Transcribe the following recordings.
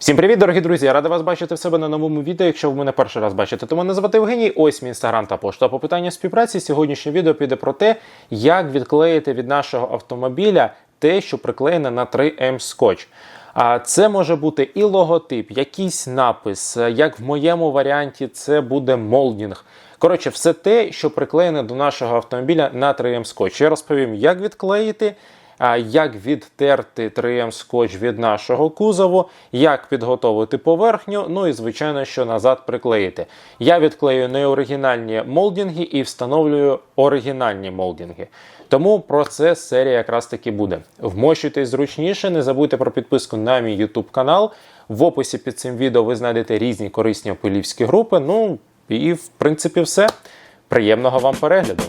Всім привіт, дорогі друзі! Я радий вас бачити в себе на новому відео. Якщо ви мене перший раз бачите, то мене звати Євгеній. Ось мій інстаграм та пошта. По питанню співпраці сьогоднішнє відео піде про те, як відклеїти від нашого автомобіля те, що приклеєне на 3М скотч. А це може бути і логотип, якийсь напис, як в моєму варіанті це буде молдінг. Коротше, все те, що приклеєне до нашого автомобіля на 3М скотч. Я розповім, як відклеїти як відтерти 3М скотч від нашого кузову, як підготовити поверхню, ну і звичайно, що назад приклеїти. Я відклею неоригінальні молдінги і встановлюю оригінальні молдінги. Тому про це серія якраз таки буде. Вмощуйтесь зручніше, не забудьте про підписку на мій YouTube канал. В описі під цим відео ви знайдете різні корисні опилівські групи. Ну і в принципі все. Приємного вам перегляду!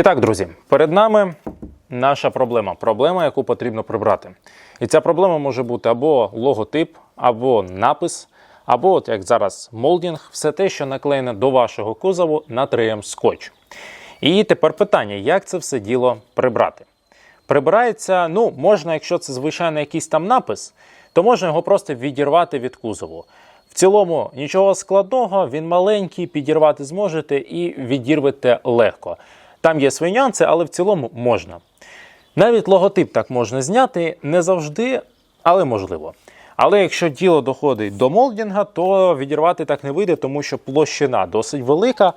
І так, друзі, перед нами наша проблема. Проблема, яку потрібно прибрати. І ця проблема може бути або логотип, або напис, або, от як зараз, молдінг, все те, що наклеєне до вашого кузову на 3М скотч. І тепер питання: як це все діло прибрати? Прибирається, ну, можна, якщо це звичайно якийсь там напис, то можна його просто відірвати від кузову. В цілому нічого складного, він маленький, підірвати зможете і відірвете легко. Там є свої нюанси, але в цілому можна. Навіть логотип так можна зняти, не завжди, але можливо. Але якщо діло доходить до молдінга, то відірвати так не вийде, тому що площина досить велика.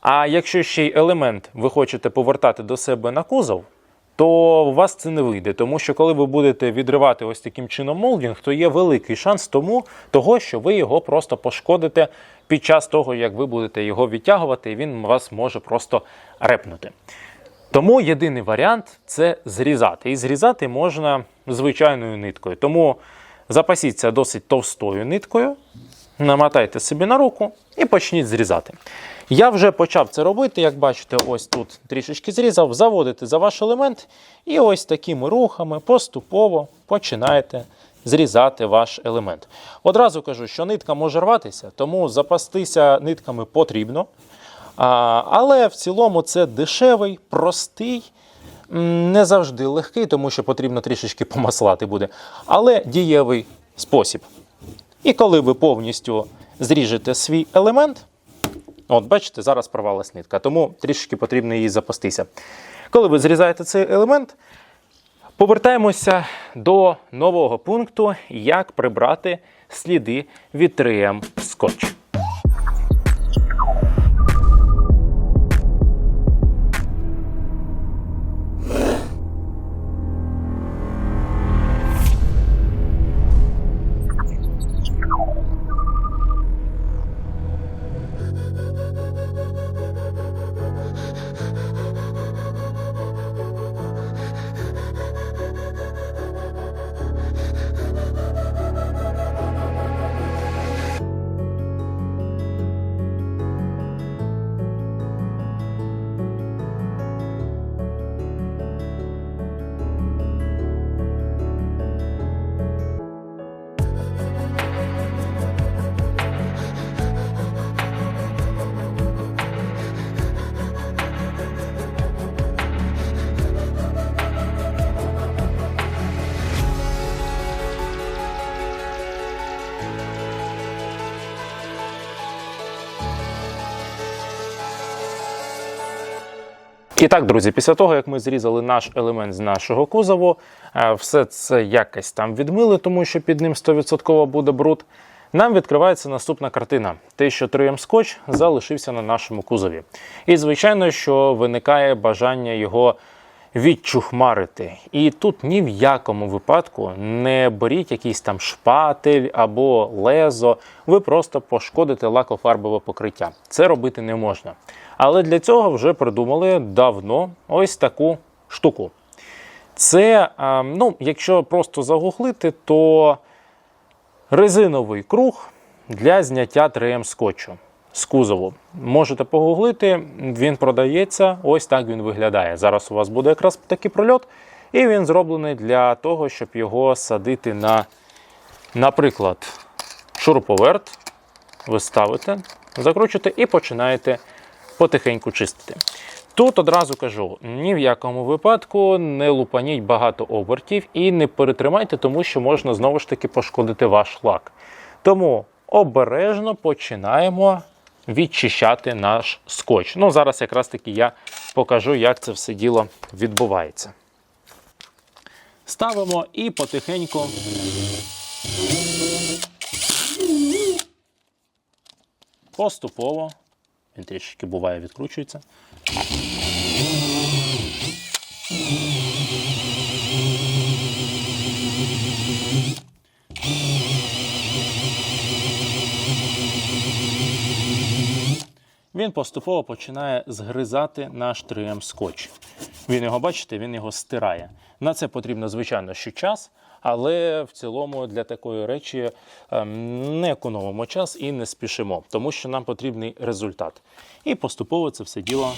А якщо ще й елемент ви хочете повертати до себе на кузов, то у вас це не вийде, тому що коли ви будете відривати ось таким чином молдінг, то є великий шанс тому, того, що ви його просто пошкодите під час того, як ви будете його відтягувати, він вас може просто репнути. Тому єдиний варіант це зрізати. І зрізати можна звичайною ниткою. Тому запасіться досить товстою ниткою, намотайте собі на руку і почніть зрізати. Я вже почав це робити, як бачите, ось тут трішечки зрізав, заводите за ваш елемент, і ось такими рухами поступово починаєте зрізати ваш елемент. Одразу кажу, що нитка може рватися, тому запастися нитками потрібно. Але в цілому це дешевий, простий, не завжди легкий, тому що потрібно трішечки помаслати буде, але дієвий спосіб. І коли ви повністю зріжете свій елемент, от бачите, зараз порвалась нитка, тому трішечки потрібно її запастися. Коли ви зрізаєте цей елемент, повертаємося до нового пункту, як прибрати сліди 3М скотч. І так, друзі, після того, як ми зрізали наш елемент з нашого кузову, е, все це якось там відмили, тому що під ним 100% буде бруд. Нам відкривається наступна картина: те, що 3М скотч залишився на нашому кузові. І, звичайно, що виникає бажання його відчухмарити. І тут ні в якому випадку не беріть якийсь там шпатель або лезо, ви просто пошкодите лакофарбове покриття. Це робити не можна. Але для цього вже придумали давно ось таку штуку. Це, ну, якщо просто загуглити, то резиновий круг для зняття 3М скотчу з кузову. Можете погуглити, він продається, ось так він виглядає. Зараз у вас буде якраз такий прольот, і він зроблений для того, щоб його садити на наприклад, шуруповерт, ви ставите, закручуєте і починаєте потихеньку чистити. Тут одразу кажу: ні в якому випадку не лупаніть багато обертів і не перетримайте, тому що можна знову ж таки пошкодити ваш лак. Тому обережно починаємо відчищати наш скотч. Ну, зараз якраз таки я покажу, як це все діло відбувається. Ставимо і потихеньку. Поступово. Він трішки буває відкручується. Він поступово починає згризати наш 3М скотч. Він його, бачите, він його стирає. На це потрібно, звичайно, що час, але в цілому для такої речі ем, не економимо час і не спішимо, тому що нам потрібний результат. І поступово це все діло.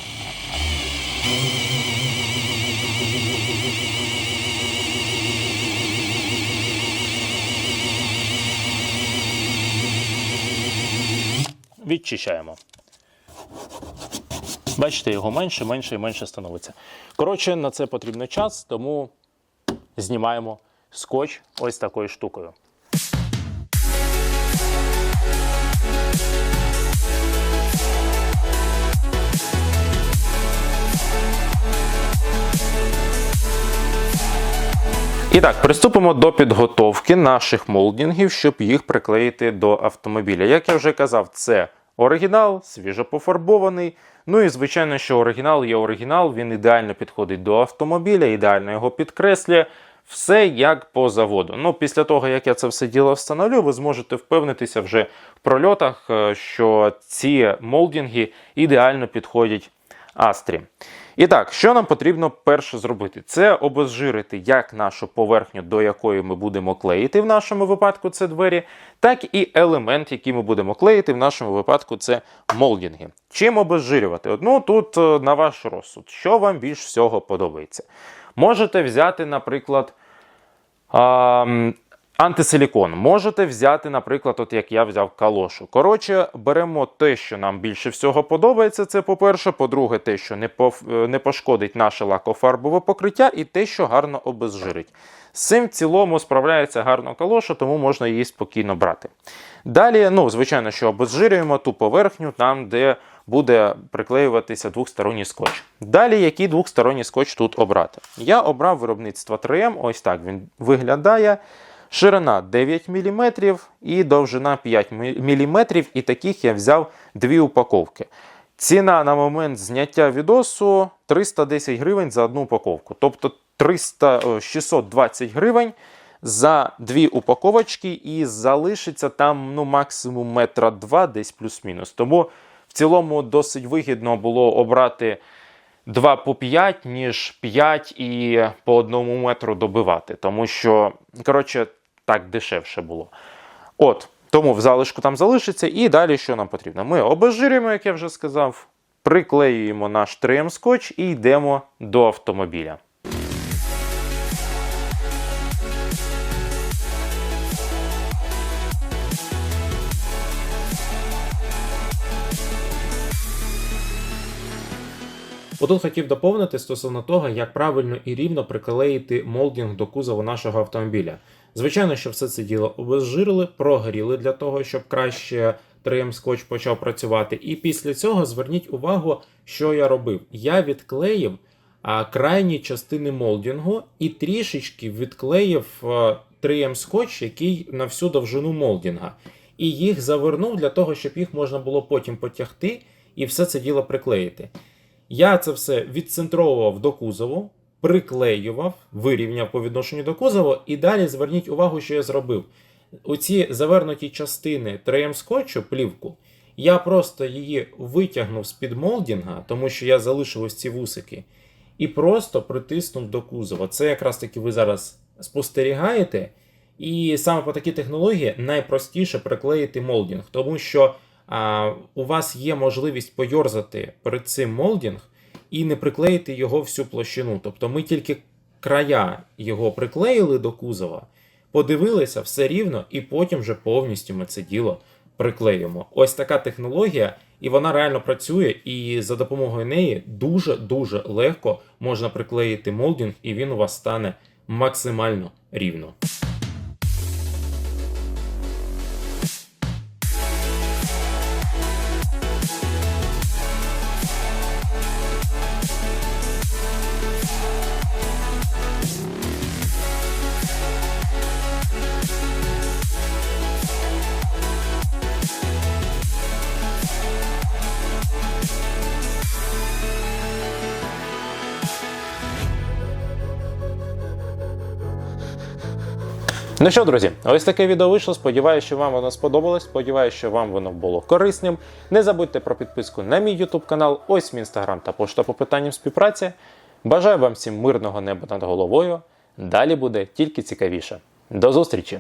Відчищаємо. Бачите, його менше, менше і менше становиться. Коротше, на це потрібно час, тому знімаємо скотч ось такою штукою. І так, приступимо до підготовки наших молдінгів, щоб їх приклеїти до автомобіля. Як я вже казав, це оригінал, свіжопофарбований. Ну і звичайно, що оригінал є оригінал, він ідеально підходить до автомобіля, ідеально його підкреслює. Все як по заводу. Ну, після того, як я це все діло встановлю, ви зможете впевнитися вже в прольотах, е, що ці молдінги ідеально підходять Астрі. І так, що нам потрібно перше зробити? Це обезжирити як нашу поверхню, до якої ми будемо клеїти, в нашому випадку це двері, так і елемент, який ми будемо клеїти, в нашому випадку це молдінги. Чим обезжирювати? Ну, тут е, на ваш розсуд, що вам більш всього подобається. Можете взяти, наприклад, а, антисилікон. Можете взяти, наприклад, от як я взяв калошу. Коротше, беремо те, що нам більше всього подобається. Це по-перше. По-друге, те, що не е, не пошкодить наше лакофарбове покриття, і те, що гарно обезжирить. З цим в цілому справляється гарно калоша, тому можна її спокійно брати. Далі, ну, звичайно, що обезжирюємо ту поверхню, там, де буде приклеюватися двохсторонній скотч. Далі, який двохсторонній скотч тут обрати? Я обрав виробництво 3М, ось так він виглядає. Ширина 9 мм і довжина 5 мм, і таких я взяв дві упаковки. Ціна на момент зняття відосу 310 гривень за одну упаковку. Тобто 300, 620 гривень за дві упаковочки, і залишиться там ну, максимум метра два, десь плюс-мінус. Тому в цілому досить вигідно було обрати 2 по 5, ніж 5 і по одному метру добивати. Тому що, коротше, так дешевше було. От, тому в залишку там залишиться. І далі що нам потрібно? Ми обезжирюємо, як я вже сказав, приклеюємо наш 3М скотч і йдемо до автомобіля. Отут хотів доповнити стосовно того, як правильно і рівно приклеїти молдінг до кузова нашого автомобіля. Звичайно, що все це діло обезжирили, прогріли для того, щоб краще 3М скотч почав працювати. І після цього зверніть увагу, що я робив. Я відклеїв крайні частини молдінгу і трішечки відклеїв а, 3М скотч, який на всю довжину молдінга. І їх завернув для того, щоб їх можна було потім потягти і все це діло приклеїти. Я це все відцентровував до кузову, приклеював, вирівняв по відношенню до кузову, і далі зверніть увагу, що я зробив. Оці завернуті частини 3М скотчу, плівку, я просто її витягнув з-під молдінга, тому що я залишив ось ці вусики, і просто притиснув до кузова. Це якраз таки ви зараз спостерігаєте. І саме по такій технології найпростіше приклеїти молдінг, тому що а, у вас є можливість пойорзати перед цим молдінг і не приклеїти його всю площину. Тобто ми тільки края його приклеїли до кузова, подивилися все рівно, і потім вже повністю ми це діло приклеюємо. Ось така технологія, і вона реально працює, і за допомогою неї дуже-дуже легко можна приклеїти молдінг, і він у вас стане максимально рівно. Ну що, друзі, ось таке відео вийшло. Сподіваюся, що вам воно сподобалось. Сподіваюся, що вам воно було корисним. Не забудьте про підписку на мій YouTube канал, ось мій інстаграм та пошта по питанням співпраці. Бажаю вам всім мирного неба над головою. Далі буде тільки цікавіше. До зустрічі!